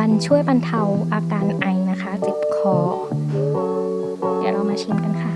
มันช่วยบรรเทาอาการไอนะคะเจ็บคอ เดี๋ยวเรามาชิมกันค่ะ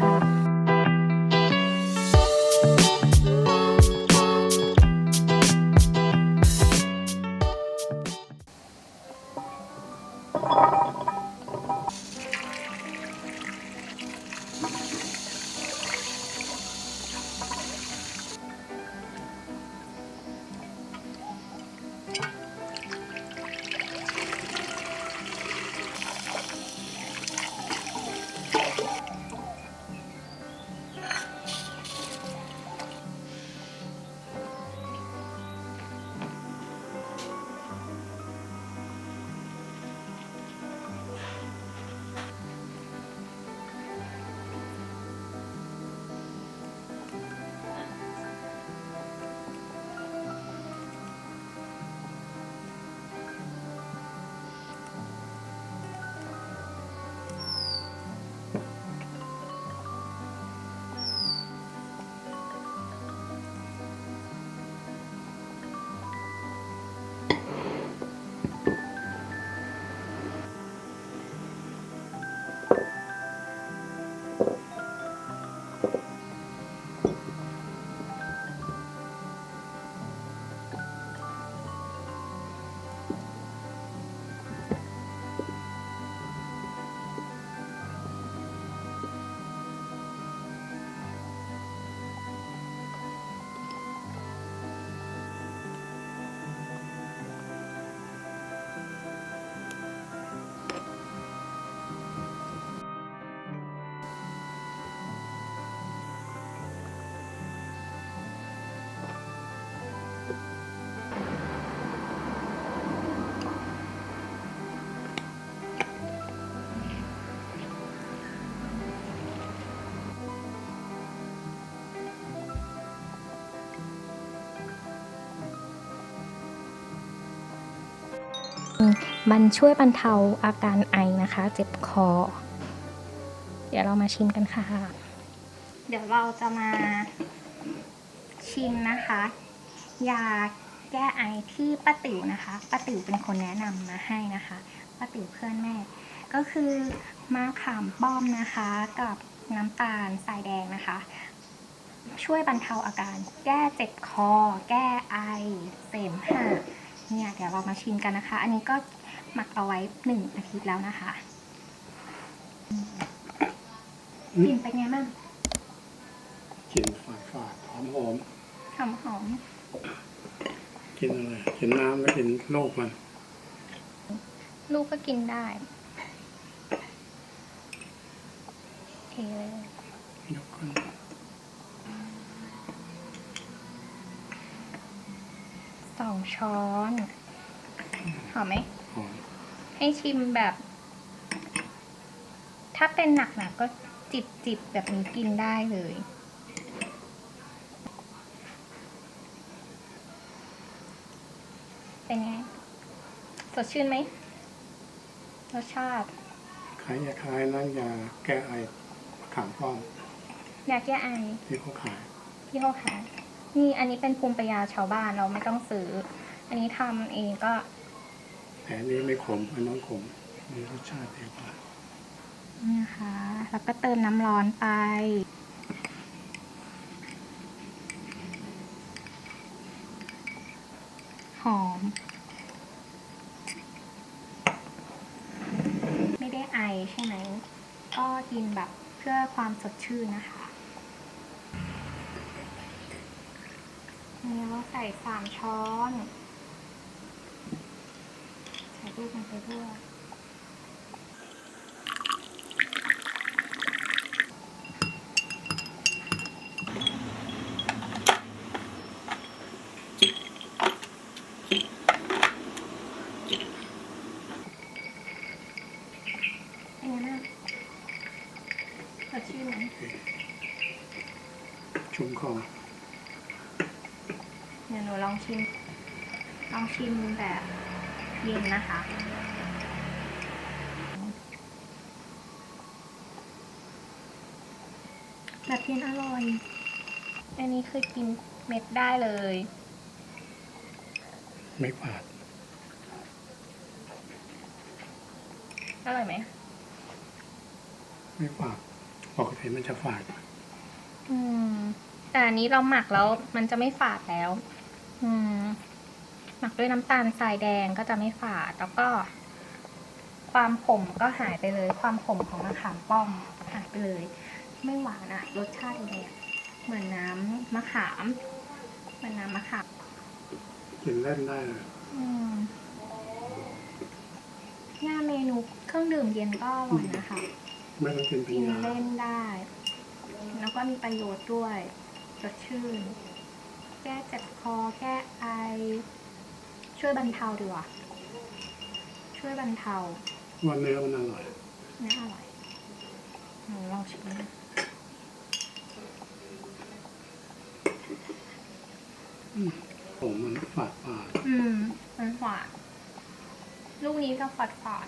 มันช่วยบรรเทาอาการไอนะคะ เจ็บคอ เดี๋ยวเรามาชิมกันค่ะ เดี๋ยวเราจะมาชิมนะคะ ยาแก้ไอที่ป้าติ๋วนะคะป้าติ๋วเป็นคนแนะนำมาให้นะคะป้าติ๋วเพื่อนแม่ ก็คือมะขามป้อมนะคะ กับน้ำตาลทรายแดงนะคะ ช่วยบรรเทาอาการ แก้เจ็บคอ แก้ไอ เสมหะ เนี่ยเดี๋ยวเรามาชิมกันนะคะ อันนี้ก็หมักเอาไว้หนึ่งอาทิตย์แล้วนะคะกลิ่นเป็นไงบ้างกลิ่นฝาดฝาดหอมหอมหอมหอมๆกินอะไรกินน้ำแล้วกินโลกมันๆลูกก็กินได้เทเลยยกขึ้น องช้อน หอมไหมหอมให้ชิมแบบ ถ้าเป็นหนักๆก็จิบจิบๆแบบนี้กินได้เลย เป็นไง สดชื่นไหม รสชาติคล้ายยาคล้ายนั่นยาแก้ไอมะขามป้อมยาแก้ไอที่เขาขาย ที่เขาขาย นี่อันนี้เป็นภูมิปัญญาชาวบ้านเราไม่ต้องซื้อ อันนี้ทำเองก็แต่อันนี้ไม่ขมอันน้องขมมีรสชาติดีกว่านี่นะคะแล้วก็เติมน้ำร้อนไป หอม ไม่ได้ไอใช่ไหม ก็กินแบบเพื่อความสดชื่นนะคะ นี้เราใส่สามช้อน ใส่ด้วยกันไปด้วย เป็นไงบ้างสดชื่นไหม ชุ่มคอ เดี๋ยวหนู ลองชิม ลองชิมแบบเย็นนะคะ แบบเย็นอร่อย อันนี้คือกินเม็ดได้เลย ไม่ฝาด อร่อยไหม ไม่ฝาดปกติมันจะฝาด อืม แต่อันนี้เราหมักแล้วมันจะไม่ฝาดแล้วอืม หมักด้วยน้ำตาลทรายแดงก็จะไม่ฝาด แล้วก็ ความขมก็หายไปเลย ความขมของมะขามป้อมหายไปเลย ไม่หวานอะรสชาติเลยอะเหมือนน้ำมะขามเหมือนน้ำมะขามกินเล่นได้เลยอืมหน้าเมนูเครื่องดื่มเย็นก็อร่อยนะคะไม่ต้องกินเป็นกินยาเล่นได้ แล้วก็มีประโยชน์ด้วยสดชื่น แก้เจ็บคอ แก้ไอ ช่วยบรรเทาดีกว่า ช่วยบรรเทาว่าเนื้อมันอร่อยเนื้ออร่อยหนูลองชิมนะผมมันฝาดฝาดอืม มันหวานลูกนี้ก็ฝาดฝาด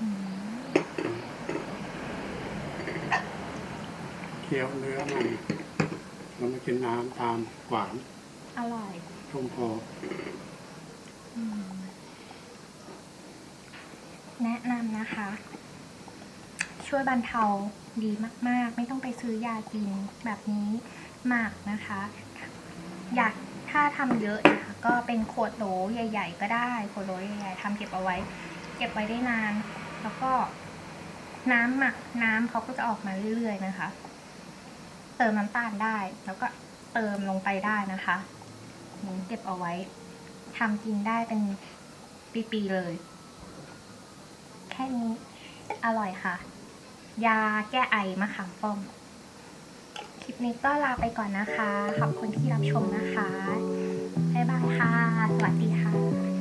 อืม เคี้ยวเนื้อมันแล้วมากินน้ำตามหวานอร่อยชมพออืมแนะนำนะคะ ช่วยบรรเทาดีมาก ๆ ไม่ต้องไปซื้อยากินแบบนี้หมากนะคะ อยากถ้าทำเยอะนะคะ ก็เป็นขวดโหลใหญ่ ๆ ก็ได้ขวดโหลใหญ่ ๆทำเก็บเอาไว้ เก็บไว้ได้นาน แล้วก็น้ำหมักน้ำเขาก็จะออกมาเรื่อย ๆ นะคะ เติมน้ำตาลได้ แล้วก็เติมลงไปได้นะคะอืมเก็บเอาไว้ทำกินได้เป็นปีๆเลย แค่นี้อร่อยค่ะ ยาแก้ไอมะขามป้อม คลิปนี้ก็ลาไปก่อนนะคะ ขอบคุณที่รับชมนะคะ บ๊ายบายค่ะ สวัสดีค่ะ